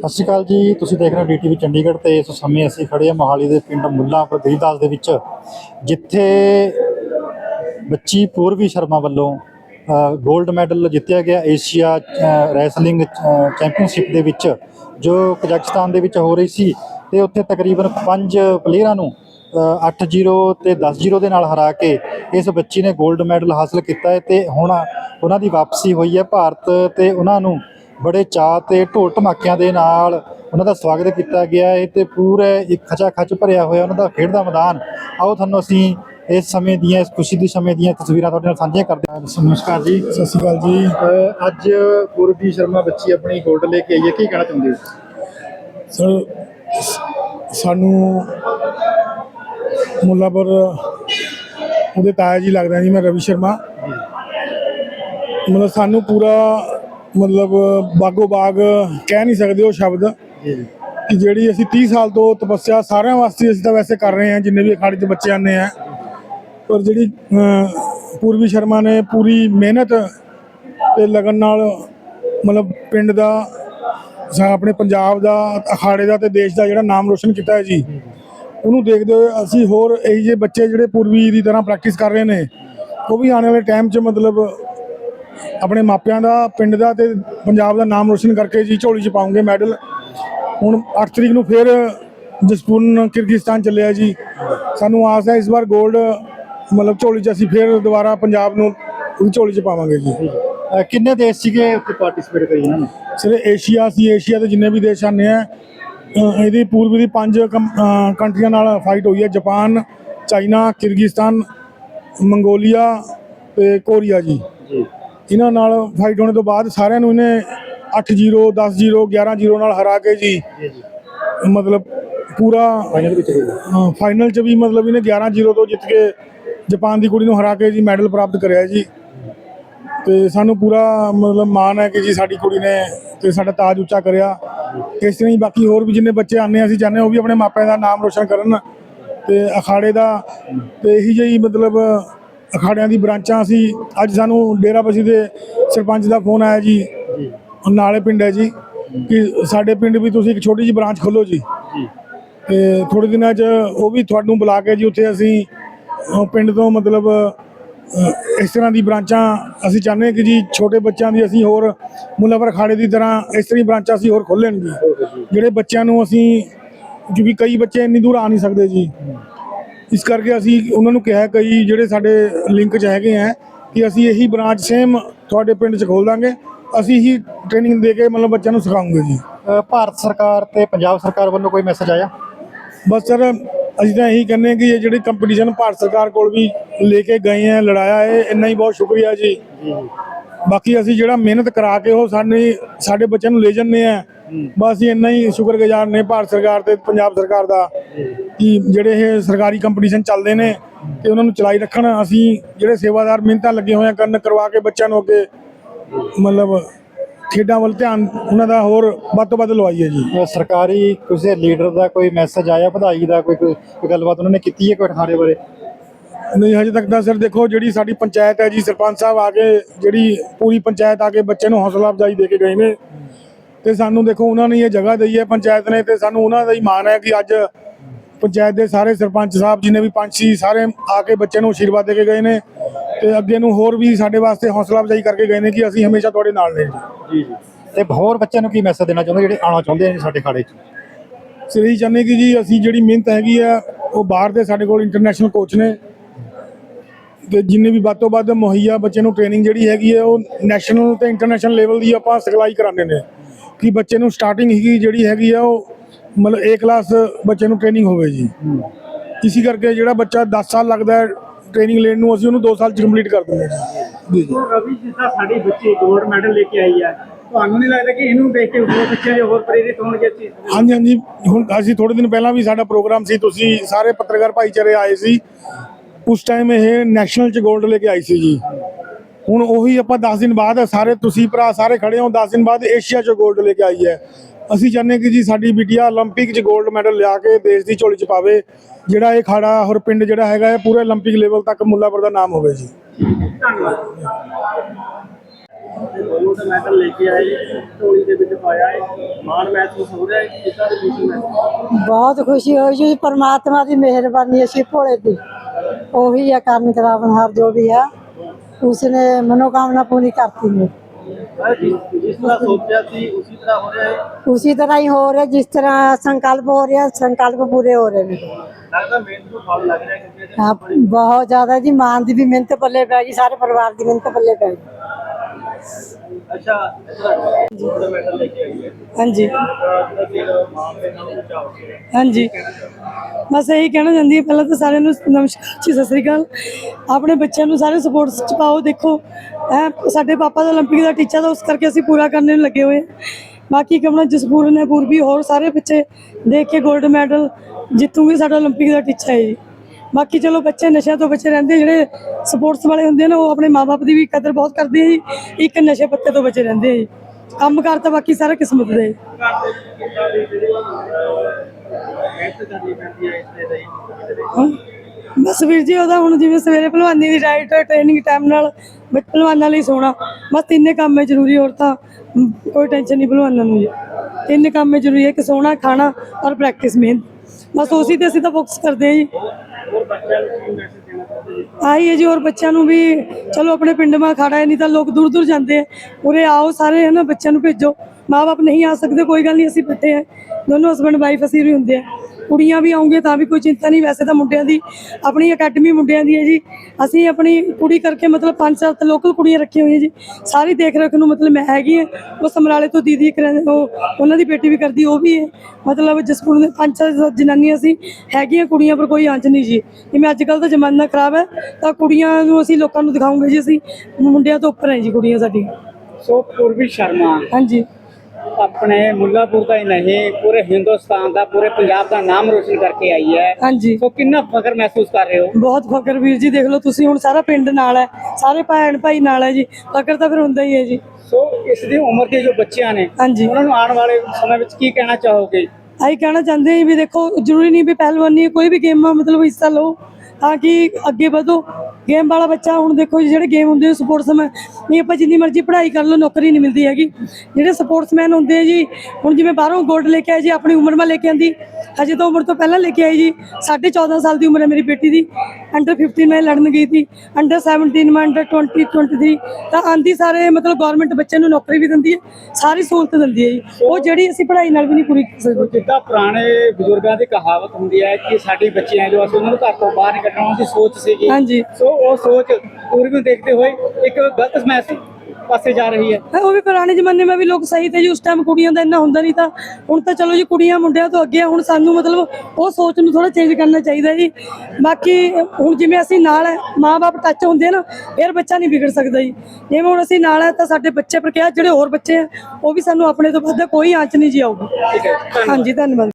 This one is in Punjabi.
ਸਤਿ ਸ਼੍ਰੀ ਅਕਾਲ ਜੀ। ਤੁਸੀਂ ਦੇਖ ਰਹੇ ਹੋ ਡੀਟੀਵੀ ਚੰਡੀਗੜ੍ਹ ਤੇ ਇਸ ਸਮੇਂ ਅਸੀਂ ਖੜੇ ਹਾਂ ਮੋਹਾਲੀ ਦੇ ਪਿੰਡ ਮੁੱਲਾਂਪੁਰ ਗਰੀਦਾਸ ਦੇ ਵਿੱਚ ਜਿੱਥੇ ਬੱਚੀ ਪੂਰਵੀ ਸ਼ਰਮਾ ਵੱਲੋਂ 골ਡ ਮੈਡਲ ਜਿੱਤਿਆ ਗਿਆ ਏਸ਼ੀਆ ਰੈਸਲਿੰਗ ਚੈਂਪੀਅਨਸ਼ਿਪ ਦੇ ਵਿੱਚ ਜੋ ਕਜ਼ਾਕਿਸਤਾਨ ਦੇ ਵਿੱਚ ਹੋ ਰਹੀ ਸੀ ਤੇ ਉੱਥੇ ਤਕਰੀਬਨ 5 ਪਲੇਅਰਾਂ ਨੂੰ ਅ, 8-0 ਤੇ 10-0 ਦੇ ਨਾਲ ਹਰਾ ਕੇ ਇਸ ਬੱਚੀ ਨੇ 골ਡ ਮੈਡਲ ਹਾਸਲ ਕੀਤਾ ਹੈ ਤੇ ਹੁਣ ਉਹਨਾਂ ਦੀ ਵਾਪਸੀ ਹੋਈ ਹੈ ਭਾਰਤ ਤੇ ਉਹਨਾਂ ਨੂੰ ਬੜੇ ਚਾਅ ਤੇ ਢੋਲ ਧਮਾਕਿਆਂ ਦੇ ਨਾਲ ਉਹਨਾਂ ਦਾ ਸਵਾਗਤ ਕੀਤਾ ਗਿਆ ਹੈ ਤੇ ਪੂਰੇ ਇੱਕ ਖਚਾ ਖਚ ਭਰਿਆ ਹੋਇਆ ਉਹਨਾਂ ਦਾ ਖੇਡ ਦਾ ਮੈਦਾਨ। ਆਓ ਤੁਹਾਨੂੰ ਅਸੀਂ ਇਸ ਸਮੇਂ ਦੀਆਂ ਇਸ ਖੁਸ਼ੀ ਦੀ ਸਮੇਂ ਦੀਆਂ ਤਸਵੀਰਾਂ ਤੁਹਾਡੇ ਨਾਲ ਸਾਂਝੀਆਂ ਕਰਦੇ ਹਾਂ। ਨਮਸਕਾਰ ਜੀ। ਸਤਿ ਸ਼੍ਰੀ ਅਕਾਲ ਜੀ। ਅੱਜ ਪੂਰਬੀ ਸ਼ਰਮਾ ਬੱਚੀ ਆਪਣੀ 골ਡ ਲੈ ਕੇ ਆਈ ਹੈ ਕੀ ਕਹਿਣਾ ਚਾਹੁੰਦੇ ਹੋ? ਸਰ ਸਾਨੂੰ ਮੁੱਲਾਪੁਰ ਉਹਦੇ ਤਾਇਆ ਜੀ ਲੱਗਦਾ ਜੀ ਮੈਂ ਰਵੀ ਸ਼ਰਮਾ। ਮਤਲਬ ਸਾਨੂੰ ਪੂਰਾ ਮਤਲਬ ਬਾਗੋ ਬਾਗ ਕਹਿ ਨਹੀਂ ਸਕਦੇ ਉਹ ਸ਼ਬਦ ਕਿ ਜਿਹੜੀ ਅਸੀਂ 30 ਸਾਲ ਤੋਂ ਤਪੱਸਿਆ ਸਾਰਿਆਂ ਵਾਸਤੇ ਅਸੀਂ ਤਾਂ ਵੈਸੇ ਕਰ ਰਹੇ ਹਾਂ ਜਿੰਨੇ ਵੀ ਅਖਾੜੇ 'ਚ ਬੱਚੇ ਆਉਂਦੇ ਆ। ਪਰ ਜਿਹੜੀ ਪੂਰਬੀ ਸ਼ਰਮਾ ਨੇ ਪੂਰੀ ਮਿਹਨਤ ਤੇ ਲਗਨ ਨਾਲ ਮਤਲਬ ਪਿੰਡ ਦਾ ਆਪਣੇ ਪੰਜਾਬ ਦਾ ਅਖਾੜੇ ਦਾ ਤੇ ਦੇਸ਼ ਦਾ ਜਿਹੜਾ ਨਾਮ ਰੋਸ਼ਨ ਕੀਤਾ ਹੈ ਜੀ ਉਹਨੂੰ ਦੇਖਦੇ ਹੋਏ ਅਸੀਂ ਹੋਰ ਇਹੀ ਜਿਹੇ ਬੱਚੇ ਜਿਹੜੇ ਪੂਰਬੀ ਦੀ ਤਰ੍ਹਾਂ ਪ੍ਰੈਕਟਿਸ ਕਰ ਰਹੇ ਨੇ ਉਹ ਵੀ ਆਉਣ ਵਾਲੇ ਟਾਈਮ 'ਚ ਮਤਲਬ ਆਪਣੇ ਮਾਪਿਆਂ ਦਾ ਪਿੰਡ ਦਾ ਤੇ ਪੰਜਾਬ ਦਾ ਨਾਮ ਰੋਸ਼ਨ ਕਰਕੇ ਜੀ ਝੋਲੀ 'ਚ ਪਾਉਂਗੇ ਮੈਡਲ। ਹੁਣ 8 ਤਰੀਕ ਨੂੰ ਫਿਰ ਜਸਪੂਨ ਕਿਰਗਿਸਤਾਨ ਚੱਲਿਆ ਜੀ। ਸਾਨੂੰ ਆਸ ਹੈ ਇਸ ਵਾਰ 골ਡ ਮਤਲਬ ਝੋਲੀ 'ਚ ਅਸੀਂ ਫਿਰ ਦੁਬਾਰਾ ਪੰਜਾਬ ਨੂੰ ਝੋਲੀ 'ਚ ਪਾਵਾਂਗੇ ਜੀ। ਕਿੰਨੇ ਦੇਸ਼ ਸੀਗੇ ਉੱਥੇ ਪਾਰਟਿਸਿਪੇਟ ਕਰੀ ਇਹਨਾਂ ਨੇ? ਸਿਰੇ ਏਸ਼ੀਆ ਸੀ ਏਸ਼ੀਆ ਦੇ ਜਿੰਨੇ ਵੀ ਦੇਸ਼ ਆਨੇ ਆ ਇਹਦੀ ਪੂਰਬੀ ਦੀ ਪੰਜ ਕੰਟਰੀਆਂ ਨਾਲ ਫਾਈਟ ਹੋਈ ਹੈ ਜਾਪਾਨ ਚਾਈਨਾ ਕਿਰਗਿਸਤਾਨ ਮੰਗੋਲੀਆ ਤੇ ਕੋਰੀਆ ਜੀ। ਜੀ। ਇਹਨਾਂ ਨਾਲ ਫਾਈਟ ਹੋਣੇ ਤੋਂ ਬਾਅਦ ਸਾਰਿਆਂ ਨੂੰ ਇਹਨੇ 8-0 10-0 11-0 ਨਾਲ ਹਰਾ ਕੇ ਜੀ। ਮਤਲਬ ਪੂਰਾ ਫਾਈਨਲ 'ਚ ਵੀ ਮਤਲਬ ਇਹਨੇ 11-0 ਤੋਂ ਜਿੱਤ ਕੇ ਜਾਪਾਨ ਦੀ ਕੁੜੀ ਨੂੰ ਹਰਾ ਕੇ ਜੀ ਮੈਡਲ ਪ੍ਰਾਪਤ ਕਰਿਆ ਜੀ। ਤੇ ਸਾਨੂੰ ਪੂਰਾ ਮਤਲਬ ਮਾਣ ਹੈ ਕਿ ਜੀ ਸਾਡੀ ਕੁੜੀ ਨੇ ਤੇ ਸਾਡਾ ਤਾਜ ਉੱਚਾ ਕਰਿਆ। ਇਸ ਤਰ੍ਹਾਂ ਹੀ ਬਾਕੀ ਹੋਰ ਵੀ ਜਿੰਨੇ ਬੱਚੇ ਆਨੇ ਅਸੀਂ ਚਾਹੁੰਦੇ ਉਹ ਵੀ ਆਪਣੇ ਮਾਪਿਆਂ ਦਾ ਨਾਮ ਰੋਸ਼ਨ ਕਰਨ ਤੇ ਅਖਾੜੇ ਦਾ ਤੇ ਇਹੀ ਜਿਹੀ ਮਤਲਬ ਅਖਾੜਿਆਂ ਦੀ ਬ੍ਰਾਂਚਾਂ ਅਸੀਂ ਅੱਜ ਸਾਨੂੰ ਡੇਰਾ ਬਸੀ ਦੇ ਸਰਪੰਚ ਦਾ ਫੋਨ ਆਇਆ ਜੀ। ਜੀ। ਨਾਲੇ ਪਿੰਡ ਹੈ ਜੀ। ਕਿ ਸਾਡੇ ਪਿੰਡ ਵੀ ਤੁਸੀਂ ਇੱਕ ਛੋਟੀ ਜਿਹੀ ਬ੍ਰਾਂਚ ਖੋਲੋ ਜੀ। ਜੀ। ਤੇ ਥੋੜੇ ਦਿਨਾਂ 'ਚ ਉਹ ਵੀ ਤੁਹਾਨੂੰ ਬੁਲਾ ਕੇ ਜੀ ਉੱਥੇ ਅਸੀਂ ਪਿੰਡ ਤੋਂ ਮਤਲਬ ਇਸ ਤਰ੍ਹਾਂ ਦੀ ਬ੍ਰਾਂਚਾਂ ਅਸੀਂ ਚਾਹੁੰਦੇ ਹਾਂ ਕਿ ਜੀ ਛੋਟੇ ਬੱਚਿਆਂ ਦੀ ਅਸੀਂ ਹੋਰ ਮੁੱਲਾਪੁਰ ਖਾੜੇ ਦੀ ਤਰ੍ਹਾਂ ਇਸ ਤਰ੍ਹਾਂ ਦੀ ਬ੍ਰਾਂਚਾਂ ਅਸੀਂ ਹੋਰ ਖੋਲ੍ਹਣਗੇ ਜਿਹੜੇ ਬੱਚਿਆਂ ਨੂੰ ਅਸੀਂ ਕਿਉਂਕਿ ਕਈ ਬੱਚੇ ਇੰਨੀ ਦੂਰ ਆ ਨਹੀਂ ਸਕਦੇ ਜੀ। ਇਸ ਕਰਕੇ ਅਸੀਂ ਉਹਨਾਂ ਨੂੰ ਕਿਹਾ ਕਈ ਜਿਹੜੇ ਸਾਡੇ ਲਿੰਕ 'ਚ ਹੈਗੇ ਆ ਕਿ ਅਸੀਂ ਇਹੀ ਬ੍ਰਾਂਚ ਸੇਮ ਤੁਹਾਡੇ ਪਿੰਡ 'ਚ ਖੋਲ ਦਾਂਗੇ। ਅਸੀਂ ਹੀ ਟ੍ਰੇਨਿੰਗ ਦੇ ਕੇ ਮਤਲਬ ਬੱਚਿਆਂ ਨੂੰ ਸਿਖਾਉਂਗੇ ਜੀ। ਭਾਰਤ ਸਰਕਾਰ ਤੇ ਪੰਜਾਬ ਸਰਕਾਰ ਵੱਲੋਂ ਕੋਈ ਮੈਸੇਜ ਆਇਆ? ਬਸ ਸਰ ਅਸੀਂ ਤਾਂ ਇਹੀ ਕਹਿੰਦੇ ਕਿ ਇਹ ਜਿਹੜੀ ਕੰਪੀਟੀਸ਼ਨ ਭਾਰਤ ਸਰਕਾਰ ਕੋਲ ਵੀ ਲੈ ਕੇ ਗਏ ਆ ਲੜਾਇਆ ਹੈ ਇੰਨਾ ਹੀ ਬਹੁਤ ਸ਼ੁਕਰੀਆ ਜੀ ਜੀ। ਬਾਕੀ ਅਸੀਂ ਜਿਹੜਾ ਮਿਹਨਤ ਕਰਾ ਕੇ ਉਹ ਸਾਡੀ ਸਾਡੇ ਬੱਚਿਆਂ ਨੂੰ ਲੈ ਜੰਨੇ ਆ। ਬਸ ਅਸੀਂ ਇੰਨਾ ਹੀ ਸ਼ੁਕਰਗੁਜ਼ਾਰ ਨੇ ਭਾਰਤ ਸਰਕਾਰ ਤੇ, ਪੰਜਾਬ ਸਰਕਾਰ ਦਾ ਕਿ ਜਿਹੜੇ ਇਹ ਸਰਕਾਰੀ ਕੰਪੀਟੀਸ਼ਨ ਚੱਲਦੇ ਨੇ ਤੇ ਉਹਨਾਂ ਨੂੰ ਚਲਾਈ ਰੱਖਣ। ਅਸੀਂ ਜਿਹੜੇ ਸੇਵਾਦਾਰ ਮਿਹਨਤਾਂ ਲੱਗੇ ਹੋਏ ਆ ਕਰਨ ਕਰਵਾ ਕੇ ਬੱਚਿਆਂ ਨੂੰ ਅੱਗੇ ਮਤਲਬ ਖੇਡਾਂ ਵੱਲ ਧਿਆਨ ਉਹਨਾਂ ਦਾ ਹੋਰ ਵੱਧ ਤੋਂ ਵੱਧ ਲਵਾਈਏ ਜੀ। ਸਰਕਾਰੀ ਕਿਸੇ ਲੀਡਰ ਦਾ ਕੋਈ ਮੈਸੇਜ ਆਇਆ, ਵਧਾਈ ਦਾ ਕੋਈ ਕੋਈ ਕੋਈ ਗੱਲਬਾਤ ਉਹਨਾਂ ਨੇ ਕੀਤੀ ਹੈ ਕੋਈ ਅਠਾਰੇ ਬਾਰੇ? ਨਹੀਂ ਹਜੇ ਤੱਕ ਤਾਂ ਸਰ ਦੇਖੋ ਜਿਹੜੀ ਸਾਡੀ ਪੰਚਾਇਤ ਹੈ ਜੀ ਸਰਪੰਚ ਸਾਹਿਬ ਆ ਕੇ ਜਿਹੜੀ ਪੂਰੀ ਪੰਚਾਇਤ ਆ ਕੇ ਬੱਚੇ ਨੂੰ ਹੌਸਲਾ ਅਫਜ਼ਾਈ ਦੇ ਕੇ ਗਏ ਨੇ। ਤੇ ਸਾਨੂੰ ਦੇਖੋ ਉਹਨਾਂ ਨੇ ਇਹ ਜਗ੍ਹਾ ਦਈ ਹੈ ਪੰਚਾਇਤ ਨੇ ਤੇ ਸਾਨੂੰ ਉਹਨਾਂ ਦਾ ਹੀ ਮਾਣ ਹੈ ਕਿ ਅੱਜ ਪੰਚਾਇਤ ਦੇ ਸਾਰੇ ਸਰਪੰਚ ਸਾਹਿਬ ਜਿਨੇ ਵੀ ਪੰਚ ਸੀ ਸਾਰੇ ਆ ਕੇ ਬੱਚੇ ਨੂੰ ਆਸ਼ੀਰਵਾਦ ਦੇ ਕੇ ਗਏ ਨੇ। ਤੇ ਅੱਗੇ ਨੂੰ ਹੋਰ ਵੀ ਸਾਡੇ ਵਾਸਤੇ ਹੌਸਲਾ ਅਫਜ਼ਾਈ ਕਰਕੇ ਗਏ ਨੇ ਕਿ ਅਸੀਂ ਹਮੇਸ਼ਾ ਤੁਹਾਡੇ ਨਾਲ ਨੇ। ਜੀ ਜੀ। ਤੇ ਹੋਰ ਬੱਚਿਆਂ ਨੂੰ ਕੀ ਮੈਸੇਜ ਦੇਣਾ ਚਾਹੁੰਦੇ ਜਿਹੜੇ ਆਉਣਾ ਚਾਹੁੰਦੇ ਨੇ ਸਾਡੇ ਖਾੜੇ 'ਚ? ਸਿਰ ਚਾਹੁੰਦੇ ਕਿ ਜੀ ਅਸੀਂ ਜਿਹੜੀ ਮਿਹਨਤ ਹੈਗੀ ਆ ਉਹ ਬਾਹਰ ਦੇ ਸਾਡੇ ਕੋਲ ਇੰਟਰਨੈਸ਼ਨਲ ਕੋਚ ਨੇ। ਤੇ ਜਿੰਨੇ ਵੀ ਵੱਧ ਤੋਂ ਵੱਧ ਮੁਹੱਈਆ ਬੱਚੇ ਨੂੰ ਟ੍ਰੇਨਿੰਗ ਜਿਹੜੀ ਹੈਗੀ ਹੈ ਉਹ ਨੈਸ਼ਨਲ ਤੇ ਇੰਟਰਨੈਸ਼ਨਲ ਲੈਵਲ ਦੀ ਆਪਾਂ ਸਿਖਲਾਈ ਕਰਾਉਂਦੇ ਨੇ। ਕਿ ਬੱਚੇ ਨੂੰ ਸਟਾਰਟਿੰਗ ਹੀ ਜਿਹੜੀ ਹੈਗੀ ਆ ਉਹ ਮਤਲਬ A ਕਲਾਸ ਬੱਚੇ ਨੂੰ ਟ੍ਰੇਨਿੰਗ ਹੋਵੇ ਜੀ। ਇਸੇ ਕਰਕੇ ਜਿਹੜਾ ਬੱਚਾ 10 ਸਾਲ ਲੱਗਦਾ ਹੈ ਟ੍ਰੇਨਿੰਗ ਲੈਣ ਨੂੰ ਅਸੀਂ ਉਹਨੂੰ 2 ਸਾਲ ਚ ਕੰਪਲੀਟ ਕਰ ਦਿੰਦੇ ਹਾਂ। ਜੀ ਜੀ। ਰਵੀ ਜਿਸ ਤਰ੍ਹਾਂ ਸਾਡੀ ਬੱਚੀ ਗੋਲਡ ਮੈਡਲ ਲੈ ਕੇ ਆਈ ਹੈ ਤੁਹਾਨੂੰ ਨਹੀਂ ਲੱਗਦਾ ਕਿ ਇਹਨੂੰ ਦੇਖ ਕੇ ਹੋਰ ਬੱਚੇ ਜੋ ਹੋਰ ਪ੍ਰੇਰਿਤ ਹੋਣਗੇ ਇਸ ਚੀਜ਼? ਹਾਂਜੀ ਹਾਂਜੀ। ਹੁਣ ਅਸੀਂ ਥੋੜੇ ਦਿਨ ਪਹਿਲਾਂ ਵੀ ਸਾਡਾ ਪ੍ਰੋਗਰਾਮ ਸੀ ਤੁਸੀਂ ਸਾਰੇ ਪੱਤਰਕਾਰ ਭਾਈਚਾਰੇ ਆਏ ਸੀ। ਉਸ ਟਾਈਮ ਇਹ ਨੈਸ਼ਨਲ ਚ 골ਡ ਲੈ ਕੇ ਆਈ ਸੀ ਜੀ। ਹੁਣ ਉਹੀ ਆਪਾਂ 10 ਦਿਨ ਬਾਅਦ ਸਾਰੇ ਤੁਸੀਂ ਭਰਾ ਸਾਰੇ ਖੜੇ ਹੋ 10 ਦਿਨ ਬਾਅਦ ਏਸ਼ੀਆ ਚ 골ਡ ਲੈ ਕੇ ਆਈ ਹੈ। ਅਸੀਂ ਚਾਹੁੰਦੇ ਕਿ ਜੀ ਸਾਡੀ ਬਿਟੀਆ 올림픽 ਚ 골ਡ ਮੈਡਲ ਲਿਆ ਕੇ ਦੇਸ਼ ਦੀ ਝੋਲੀ ਚ ਪਾਵੇ। ਜਿਹੜਾ ਇਹ ਖਾੜਾ ਔਰ ਪਿੰਡ ਜਿਹੜਾ ਹੈਗਾ ਇਹ ਪੂਰੇ 올림픽 ਲੈਵਲ ਤੱਕ ਮੁੱਲਾਪੁਰ ਦਾ ਨਾਮ ਹੋਵੇ ਜੀ। ਬਹੁਤ ਖੁਸ਼ੀ ਹੋਈ ਜੀ, ਪਰਮਾਤਮਾ ਦੀ ਮਿਹਰਬਾਨੀ ਅਸੀਂ ਭੋਲੇ ਦੀ। ਉਹੀ ਹੈ ਕਰਨ ਕਰਾਵਨਹਾਰ ਜੋ ਵੀ ਹੈ ਉਸਨੇ ਮਨੋਕਾਮਨਾ ਪੂਰੀ ਕਰਤੀ ਮੇਰੀ ਜਿਸ ਤਰ੍ਹਾਂ ਸੋਚਿਆ ਸੀ ਉਸੇ ਤਰ੍ਹਾਂ ਹੋ ਰਿਹਾ ਹੈ ਉਸੇ ਤਰ੍ਹਾਂ ਹੀ ਹੋ ਰਿਹਾ, ਜਿਸ ਤਰ੍ਹਾਂ ਸੰਕਲਪ ਹੋ ਰਿਹਾ, ਸੰਕਲਪ ਪੂਰੇ ਹੋ ਰਹੇ ਨੇ। ਹਾਂ, ਬਹੁਤ ਜ਼ਿਆਦਾ ਜੀ, ਮਾਨ ਦੀ ਵੀ ਮਿਹਨਤ ਪੱਲੇ ਪੈ ਗਈ, ਸਾਰੇ ਪਰਿਵਾਰ ਦੀ ਮਿਹਨਤ ਪੱਲੇ ਪੈ ਗਈ। ਹਾਂਜੀ। ਹਾਂਜੀ। ਬਸ ਇਹੀ ਕਹਿਣਾ ਚਾਹੁੰਦੀ ਹਾਂ ਪਹਿਲਾਂ ਤਾਂ ਸਾਰਿਆਂ ਨੂੰ ਨਮਸਕਾਰ ਜੀ ਸਤਿ ਸ੍ਰੀ ਅਕਾਲ। ਆਪਣੇ ਬੱਚਿਆਂ ਨੂੰ ਸਾਰੇ ਸਪੋਰਟਸ ਚ ਪਾਓ ਦੇਖੋ। ਇਹ ਸਾਡੇ ਪਾਪਾ ਦਾ 올림픽 ਦਾ ਟੀਚਾ ਦਾ ਉਸ ਕਰਕੇ ਅਸੀਂ ਪੂਰਾ ਕਰਨ ਨੂੰ ਲੱਗੇ ਹੋਏ ਬਾਕੀ ਕਮਨਾ ਜਸਪੂਰ ਨੇ ਪੂਰਬੀ ਹੋਰ ਸਾਰੇ ਬੱਚੇ ਦੇਖ ਕੇ 골ਡ ਮੈਡਲ ਜਿੱਤੂਗੇ ਸਾਡਾ 올림픽 ਦਾ ਟੀਚਾ ਹੈ ਜੀ। ਬਾਕੀ ਚਲੋ ਬੱਚੇ ਨਸ਼ਿਆਂ ਤੋਂ ਬਚੇ ਰਹਿੰਦੇ ਜਿਹੜੇ ਸਪੋਰਟਸ ਵਾਲੇ ਹੁੰਦੇ ਨੇ, ਉਹ ਆਪਣੇ ਮਾਪੇ ਦੀ ਵੀ ਕਦਰ ਬਹੁਤ ਕਰਦੇ ਆ ਜੀ। ਇੱਕ ਨਸ਼ੇ ਪੱਤੇ ਤੋਂ ਬਚੇ ਰਹਿੰਦੇ ਆ ਜੀ। ਕੰਮ ਕਾਰ ਤਾਂ ਬਾਕੀ ਸਾਰਾ ਕਿਸਮਤ ਦਾ ਹੈ। ਦੇ ਬਸ ਵੀਰ ਜੀ, ਉਹਦਾ ਹੁਣ ਜਿਵੇਂ ਸਵੇਰੇ ਭਲਵਾਨੀ ਦੀ ਡਾਈਟ ਟ੍ਰੇਨਿੰਗ ਟਾਈਮ ਨਾਲ ਭਲਵਾਨਾਂ ਲਈ ਸੋਣਾ। ਬਸ ਤਿੰਨੇ ਕੰਮ ਹੈ ਜ਼ਰੂਰੀ ਹੋਰ ਤਾਂ ਕੋਈ ਟੈਨਸ਼ਨ ਨਹੀਂ ਭਲਵਾਨਾਂ ਨੂੰ ਜੀ। ਤਿੰਨ ਕੰਮ ਹੈ ਜ਼ਰੂਰੀ ਹੈ ਕਿ ਸੋਣਾ, ਖਾਣਾ ਔਰ ਪ੍ਰੈਕਟਿਸ ਮੇਨ ਬਸ ਉਸੇ ਤੇ ਅਸੀਂ ਤਾਂ ਫੋਕਸ ਕਰਦੇ ਹਾਂ ਜੀ। ਹੋਰ ਆਹੀ ਹੈ ਜੀ, ਹੋਰ ਬੱਚਿਆਂ ਨੂੰ ਵੀ ਚਲੋ ਆਪਣੇ ਪਿੰਡ ਮਾ ਖਾੜਾ ਹੈ, ਨਹੀਂ ਤਾਂ ਲੋਕ ਦੂਰ ਦੂਰ ਜਾਂਦੇ ਆ ਉਰੇ ਆਓ ਸਾਰੇ, ਹੈ ਨਾ, ਬੱਚਿਆਂ ਨੂੰ ਭੇਜੋ। ਮਾਪੇ ਨਹੀਂ ਆ ਸਕਦੇ, ਕੋਈ ਗੱਲ ਨਹੀਂ, ਅਸੀਂ ਬੈਠੇ ਆ ਦੋਨੋਂ ਹਸਬੰਡ ਵਾਈਫ ਅਸੀਂ ਵੀ ਹੁੰਦੇ ਆ ਕੁੜੀਆਂ ਵੀ ਆਉਂਗੇ ਤਾਂ ਵੀ ਕੋਈ ਚਿੰਤਾ ਨਹੀਂ। ਵੈਸੇ ਤਾਂ ਮੁੰਡਿਆਂ ਦੀ ਆਪਣੀ ਅਕੈਡਮੀ ਮੁੰਡਿਆਂ ਦੀ ਹੈ ਜੀ। ਅਸੀਂ ਆਪਣੀ ਕੁੜੀ ਕਰਕੇ ਮਤਲਬ ਪੰਜ ਸੱਤ ਲੋਕਲ ਕੁੜੀਆਂ ਰੱਖੀਆਂ ਹੋਈਆਂ ਜੀ। ਸਾਰੀ ਦੇਖ ਰੇਖ ਨੂੰ ਮਤਲਬ ਮੈਂ ਹੈਗੀ ਹਾਂ। ਉਹ ਸਮਰਾਲੇ ਤੋਂ ਦੀਦੀ ਉਹ ਉਹਨਾਂ ਦੀ ਬੇਟੀ ਵੀ ਕਰਦੀ ਉਹ ਵੀ ਹੈ। ਮਤਲਬ ਜਸਪੁਰ ਦੇ ਪੰਜ ਸੱਤ ਜਨਾਨੀਆਂ ਸੀ ਹੈਗੀਆਂ ਕੁੜੀਆਂ ਪਰ ਕੋਈ ਆਂਚ ਨਹੀਂ ਜੀ। ਜਿਵੇਂ ਅੱਜ ਕੱਲ ਦਾ ਜ਼ਮਾਨਾ ਖਰਾਬ ਹੈ ਤਾਂ ਕੁੜੀਆਂ ਨੂੰ ਅਸੀਂ ਲੋਕਾਂ ਨੂੰ ਦਿਖਾਉਂਗੇ ਜੀ ਅਸੀਂ। ਮੁੰਡਿਆਂ ਤੋਂ ਉੱਪਰ ਹੈ ਜੀ ਕੁੜੀਆਂ ਸਾਡੀਆਂ ਸੋ ਸ਼ਰਮਾ ਹਾਂਜੀ। ਆਪਣੇ ਮੁੱਲਾਪੁਰ ਦਾ ਹੀ ਨਹੀਂ ਪੂਰੇ ਹਿੰਦੁਸਤਾਨ ਦਾ ਪੂਰੇ ਪੰਜਾਬ ਦਾ ਨਾਮ ਰੋਸ਼ਨ ਕਰਕੇ ਆਈ ਹੈ। ਹਾਂਜੀ। ਸੋ ਕਿੰਨਾ ਫਖਰ ਮਹਿਸੂਸ ਕਰ ਰਹੇ ਹੋ? ਬਹੁਤ ਫਕਰ ਵੀਰ ਜੀ ਦੇਖ ਲਓ ਤੁਸੀਂ ਹੁਣ ਸਾਰਾ ਪਿੰਡ ਨਾਲ ਹੈ ਸਾਰੇ ਭੈਣ ਭਾਈ ਨਾਲ ਹੈ ਜੀ ਫਕਰ ਤਾਂ ਫਿਰ ਹੁੰਦਾ ਹੀ ਹੈ ਜੀ। ਸੋ ਇਸ ਦੀ ਉਮਰ ਦੇ ਜੋ ਬੱਚਿਆਂ ਨੇ ਹਾਂਜੀ। ਉਹਨਾਂ ਨੂੰ ਆਉਣ ਵਾਲੇ ਸਮੇਂ ਵਿੱਚ ਕੀ ਕਹਿਣਾ ਚਾਹੋਗੇ? ਆਈ ਕਹਿਣਾ ਚਾਹੁੰਦੇ ਹਾਂ ਵੀ ਦੇਖੋ ਜ਼ਰੂਰੀ ਨਹੀਂ ਵੀ ਪਹਿਲਵਾਨੀ ਕੋਈ ਵੀ ਗੇਮ ਮਤਲਬ ਹਿੱਸਾ ਲਓ। ਤਾਂ ਕਿ ਅੱਗੇ ਵਧੋ। ਗੇਮ ਵਾਲਾ ਬੱਚਾ ਹੁਣ ਦੇਖੋ ਜੀ, ਜਿਹੜੇ ਗੇਮ ਹੁੰਦੇ ਆ ਸਪੋਰਟਸਮੈਨ ਨਹੀਂ ਆਪਾਂ ਜਿੰਨੀ ਮਰਜ਼ੀ ਪੜ੍ਹਾਈ ਕਰ ਲਓ, ਨੌਕਰੀ ਨਹੀਂ ਮਿਲਦੀ ਹੈਗੀ। ਜਿਹੜੇ ਸਪੋਰਟਸਮੈਨ ਹੁੰਦੇ ਆ ਜੀ, ਹੁਣ ਜਿਵੇਂ ਬਾਹਰੋਂ ਗੋਲਡ ਲੈ ਕੇ ਆਏ ਜੀ, ਆਪਣੀ ਉਮਰ ਮਾ ਲੈ ਕੇ ਆਂਦੀ। ਹਜੇ ਤਾਂ ਉਮਰ ਤੋਂ ਪਹਿਲਾਂ ਲੈ ਕੇ ਆਈ ਜੀ, ਸਾਢੇ 14 ਸਾਲ ਦੀ ਉਮਰ ਹੈ ਮੇਰੀ ਬੇਟੀ ਦੀ। ਅੰਡਰ 15 ਮੈਂ ਲੜਨ ਗਈ ਸੀ ਅੰਡਰ 17 ਮੈਂ ਅੰਡਰ 20 23 ਤਾਂ ਆਂਦੀ ਸਾਰੇ ਮਤਲਬ ਗਵਰਨਮੈਂਟ ਬੱਚੇ ਨੂੰ ਨੌਕਰੀ ਵੀ ਦਿੰਦੀ ਹੈ ਸਾਰੀ ਸਹੂਲਤ ਦਿੰਦੀ ਹੈ ਜੀ। ਉਹ ਜਿਹੜੀ ਅਸੀਂ ਪੜ੍ਹਾਈ ਨਾਲ ਵੀ ਨਹੀਂ ਪੂਰੀ ਕਰ ਸਕਦੇ। ਜਿੱਦਾਂ ਪੁਰਾਣੇ ਬਜ਼ੁਰਗਾਂ ਦੀ ਕਹਾਵਤ ਹੁੰਦੀ ਹੈ ਕਿ ਸਾਡੀ ਬੱਚੀਆਂ ਜੋ ਅਸੀਂ ਉਹਨਾਂ ਨੂੰ ਘਰ ਤੋਂ ਬਾਹਰ ਕੱਢਣਾ ਦੀ ਸੋਚ ਸੀਗੀ। ਹਾਂਜੀ। ਸੋ ਉਹ ਸੋਚ ਪੂਰੀ ਨੂੰ ਦੇਖਦੇ ਹੋਏ ਇੱਕ ਗਲਤ ਮੈਸੇਜ ਪਾਸੇ ਜਾ ਰਹੀ ਹੈ। ਉਹ ਵੀ ਪੁਰਾਣੇ ਜ਼ਮਾਨੇ ਮੈਂ ਵੀ ਲੋਕ ਸਹੀ ਤੇ ਜੀ ਉਸ ਟਾਈਮ ਕੁੜੀਆਂ ਦਾ ਇੰਨਾ ਹੁੰਦਾ ਨਹੀਂ ਤਾਂ ਹੁਣ ਤਾਂ ਚਲੋ ਜੀ ਕੁੜੀਆਂ ਮੁੰਡਿਆਂ ਤੋਂ ਅੱਗੇ ਆ ਹੁਣ ਸਾਨੂੰ ਮਤਲਬ ਉਹ ਸੋਚ ਨੂੰ ਥੋੜਾ ਚੇਂਜ ਕਰਨਾ ਚਾਹੀਦਾ ਜੀ। ਬਾਕੀ ਹੁਣ ਜਿਵੇਂ ਅਸੀਂ ਨਾਲ ਹੈ ਮਾਪੇ ਟੱਚ ਹੁੰਦੇ ਆ ਨਾ ਫਿਰ ਬੱਚਾ ਨਹੀਂ ਵਿਗੜ ਸਕਦਾ ਜੀ। ਜਿਵੇਂ ਹੁਣ ਅਸੀਂ ਨਾਲ ਹੈ ਤਾਂ ਸਾਡੇ ਬੱਚੇ ਪਰ ਕਿਹਾ ਜਿਹੜੇ ਹੋਰ ਬੱਚੇ ਆ ਉਹ ਵੀ ਸਾਨੂੰ ਆਪਣੇ ਤੋਂ ਵੱਧ ਕੋਈ ਆਂਚ ਨਹੀਂ ਜੀ ਆਊਗੀ। ਠੀਕ ਹੈ ਧੰਨਵਾਦ। ਹਾਂਜੀ ਧੰਨਵਾਦ।